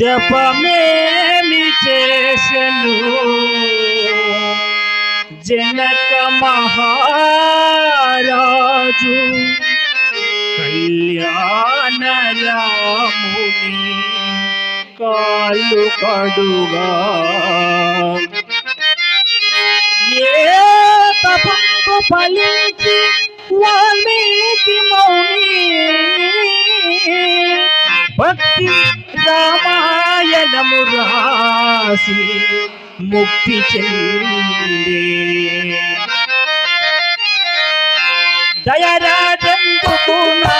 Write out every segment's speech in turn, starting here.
జపమేమి చేసెను జనక మహారాజు కళ్యాణ రాముని కాళ్ళు కడుగా ఏ తపంపు ఫలించి వాల్మీకి మౌని భక్తి రామాయణము రాసి ముక్తి చెందే. దయరాజందుకు నాపై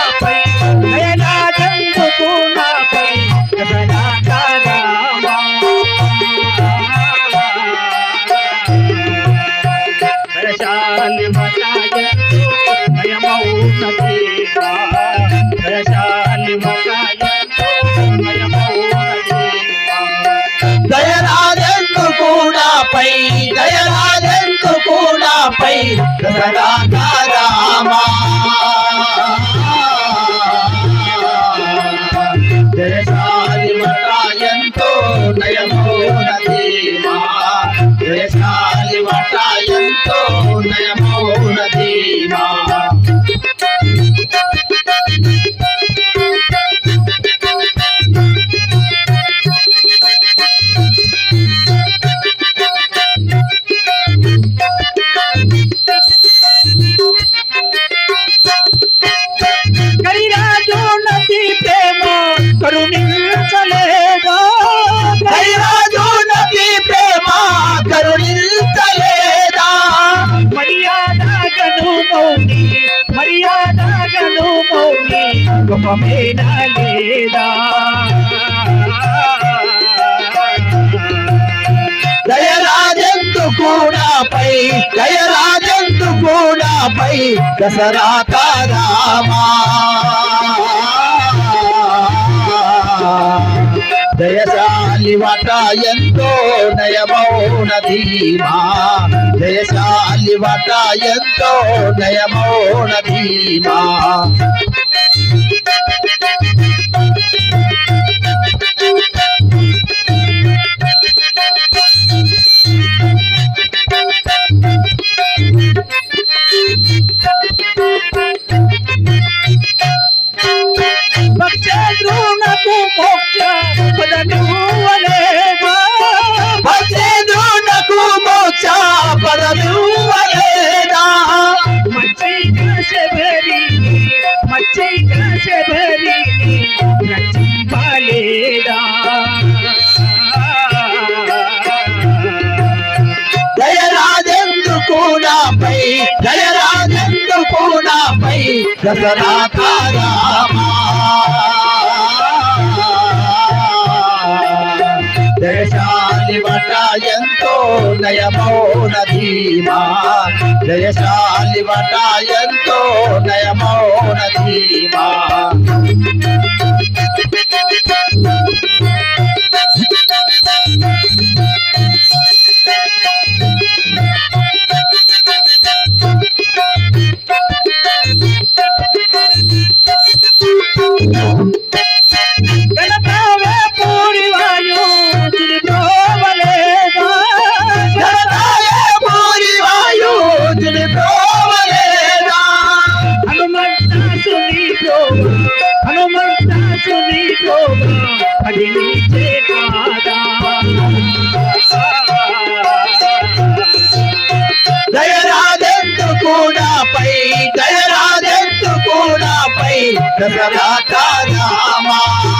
పై రామా జయశాలి వటాయంతో నయమోన దేవా జయశాలి పై దయరాజంతు కూడా పై దసరా రామా దయశాలి వట ఎంతో నయమౌన ధీమా. దయశాలి వట ఎంతో నయమౌన ధీమా. భక్తద్రోణకు మోక్ష పదను వలేవా భక్తేంద్రునకు మోక్ష పదవివ్వలేదా మచ్చైక శబరి మచ్చైక శబరి పై దసరాత జయశాలి వట ఎంతో నయమౌన ధీమా జయశాలి వట ఎంతో నయమౌన ధీమా. దశరథ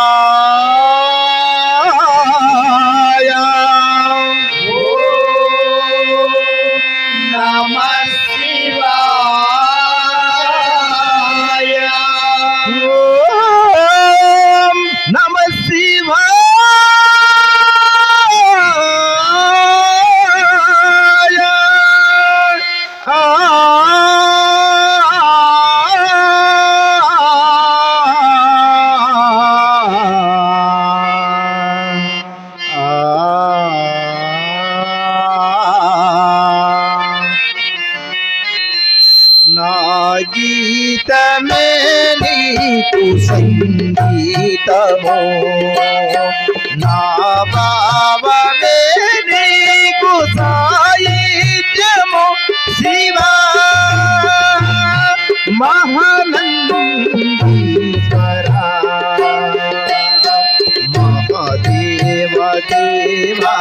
দিবা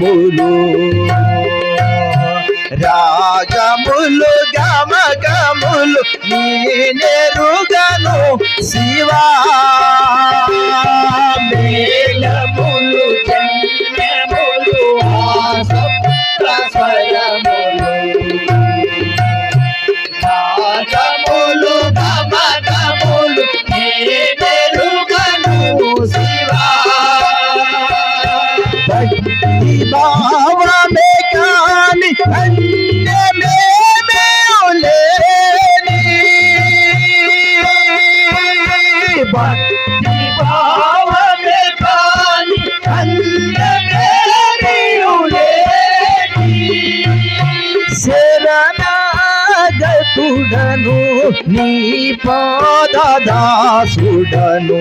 రాజములు. రాజములు గమగములు నేనెరుగను శివా దాసుడను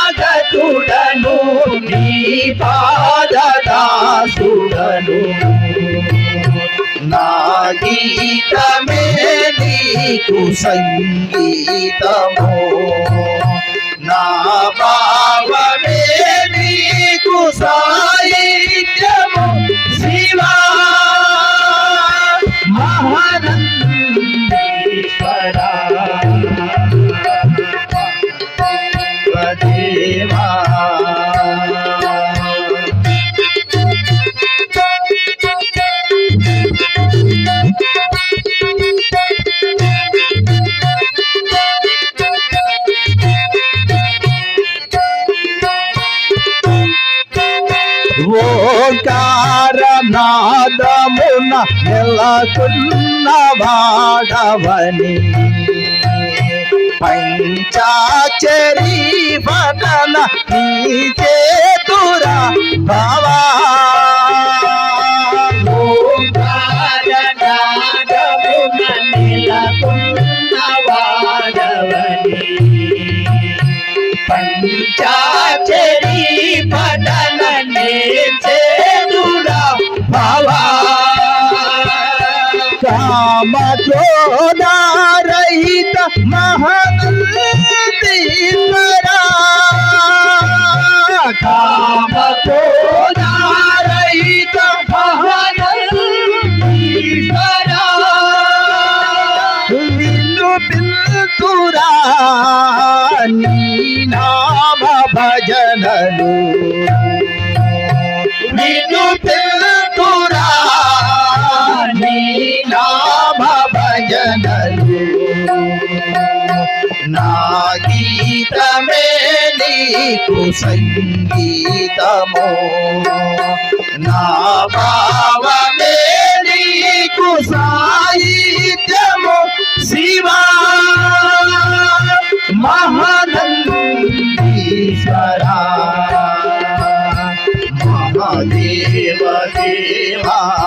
శరణాగతుడను నీ పాద దాసుడను నా గీతమే నీకు సంగీతము. నా భావమే నీకు సాహిత్యము. శివా మహానంద పాలకున్న వాడవని. పంచాచరీ వదన నీచే తురా పంచాచరీ భజనలు నిన్ను తెలుతురా నీ నామ భజనలు నా గీతమే నీకు సంగీతము. నా భావమే నీకు సాహిత్యము. శివా మహా మహాదేవ దేవా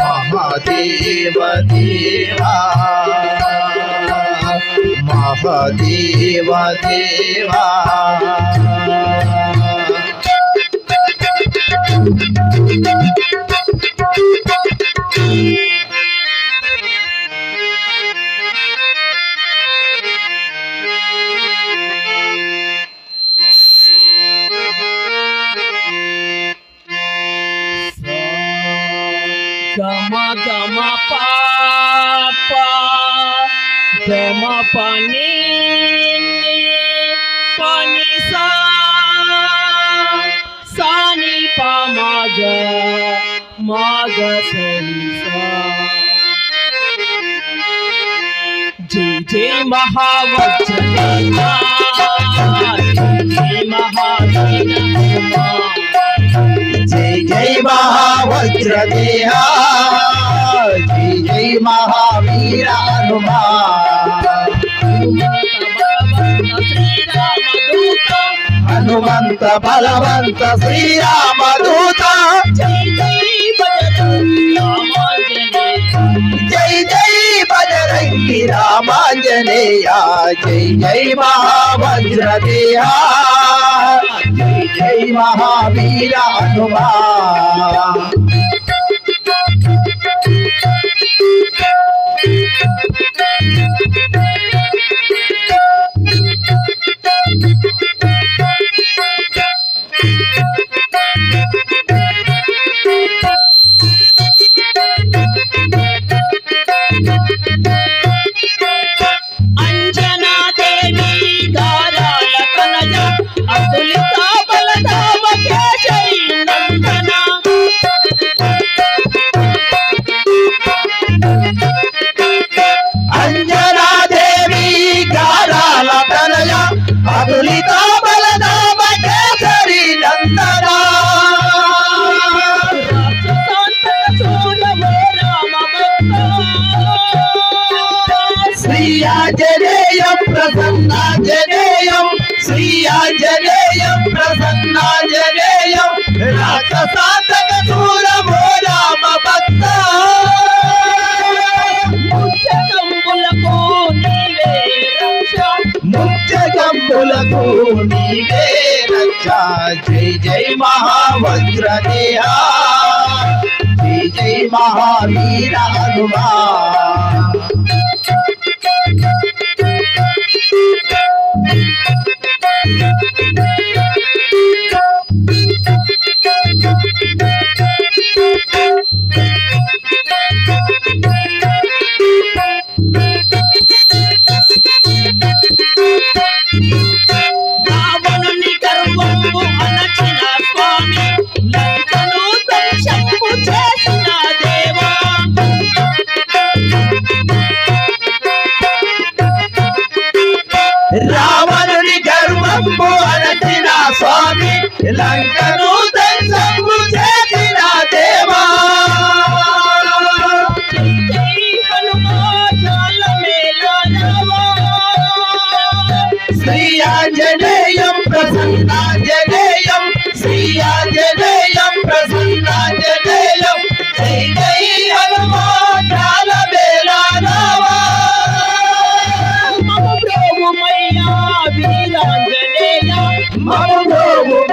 మహాదేవ దేవా మహాదేవ దేవా గమ పని పని సా సాని పమగ మగ సని సా జై జై మహావజ్ర జై మహావీర జై జై మహావజ్రదేహా జై జై మహావీర హనుమా హనుమంత బలవంత శ్రీరామ దూత జై జై బజరంగి రామాంజనేయ జై జై మహావజ్రదేహా జై జై మహావీర హనుమా. ముచ్చగంబులకు నీవే రక్ష జై జై మహావజ్రదేహా జై జై మహావీర హనుమా you. లంకను ధ్వంసము చేసిన దేవా. శ్రీయాజనేయం ప్రసన్నాజనేయం శ్రీయాజనేయం ప్రసన్నాజనేయం జై జై హనుమా కాల మమ వీరాంజనేయ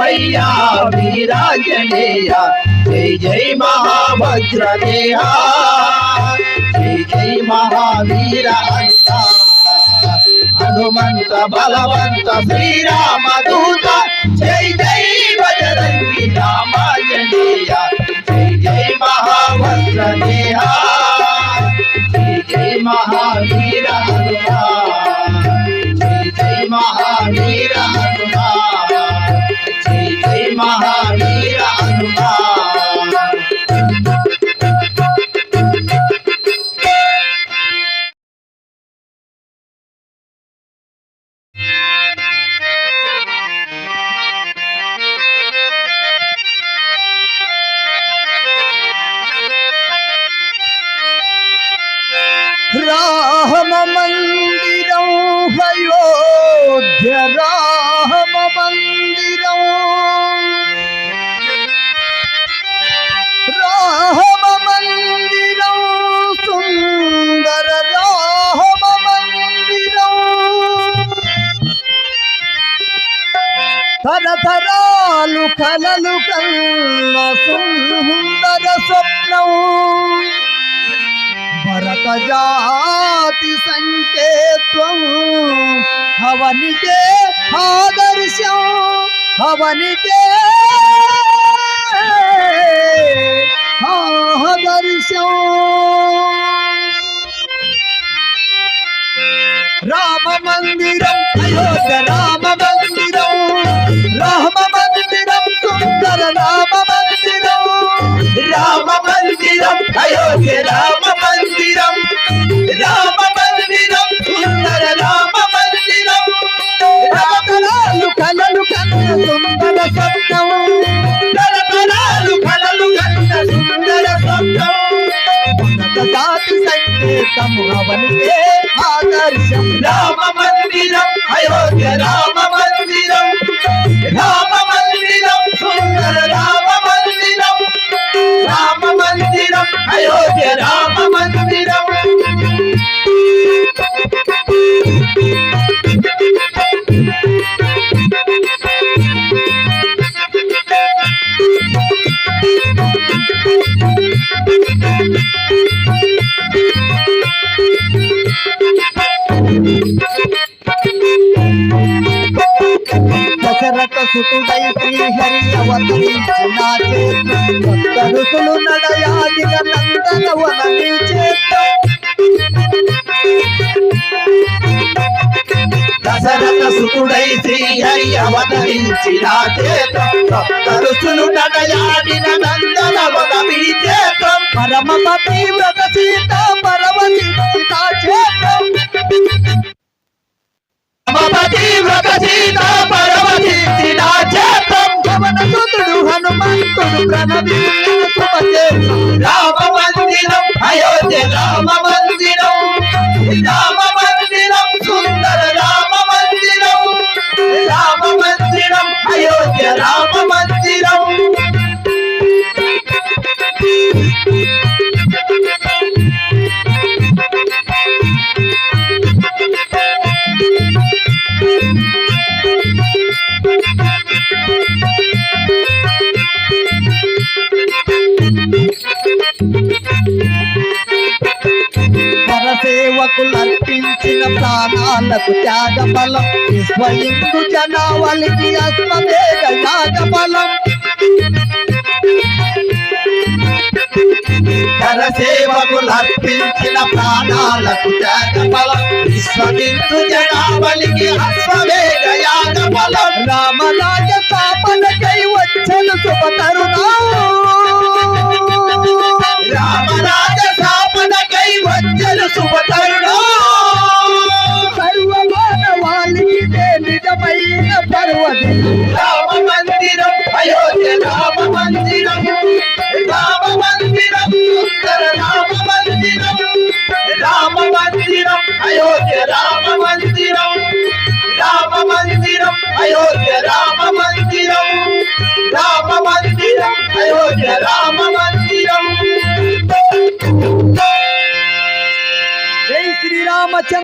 మమోమయ్యా వీరాంజనేయ జై జై మహాభద్రదేహా జై జై మహావీర హనుమా. హనుమంత బలవంత శ్రీరామదూత జై జై బజరంగి రామాంజనేయ జై జై మహాభద్రదేహా జై జై మహావీర హనుమా జై జై మహావీర హనుమా జై జై మహావీర తరతరాలు కలలు కన్న సుందర స్వప్నం భరత జాతి సంకేత్వం అవనికే ఆదర్శం అవనికే ఆదర్శం రామ మందిరం అయోధ్య రామ మందిరం రామ మందిరం సుందర రామ మందిరం రామ మందిరం అయోధ్య రామ మందిరం రామ మందిరం సుందర రామ మందిరం రకరకాలు కలలు కన్న సుందర స్వప్నం తరతరాలు కలలు కన్న సుందర స్వప్నం. జాతి సంకేతం అవనికే ఆదర్శం. రామ మందిరం అయోధ్య రామ అయోధ్య రామ మందిరం. హనుమంతుడు ప్రణవీన శుభచేత్రం రామ మందిరం అయోధ్య రామ మందిరం రామ మందిరం సుందర రామ మందిరం రామ మందిరం అయోధ్య రామ ప్రాణాలకు త్యాగ బలం విశ్వ హిందూ జనావళికి అశ్వమేధ త్యాగ బలం కర సేవకులు అర్పించిన ప్రాణాలకు త్యాగ బలం విశ్వమిందు జనావళికి అశ్వవేగ యాగ బలం రామరాజ స్థాపనకై వచ్చను శుభ తరుణా రామ మందిరం అయోధ్య రామ మందిరం రామ మందిరం అయోధ్య రామ మందిరం జై శ్రీరామచంద్ర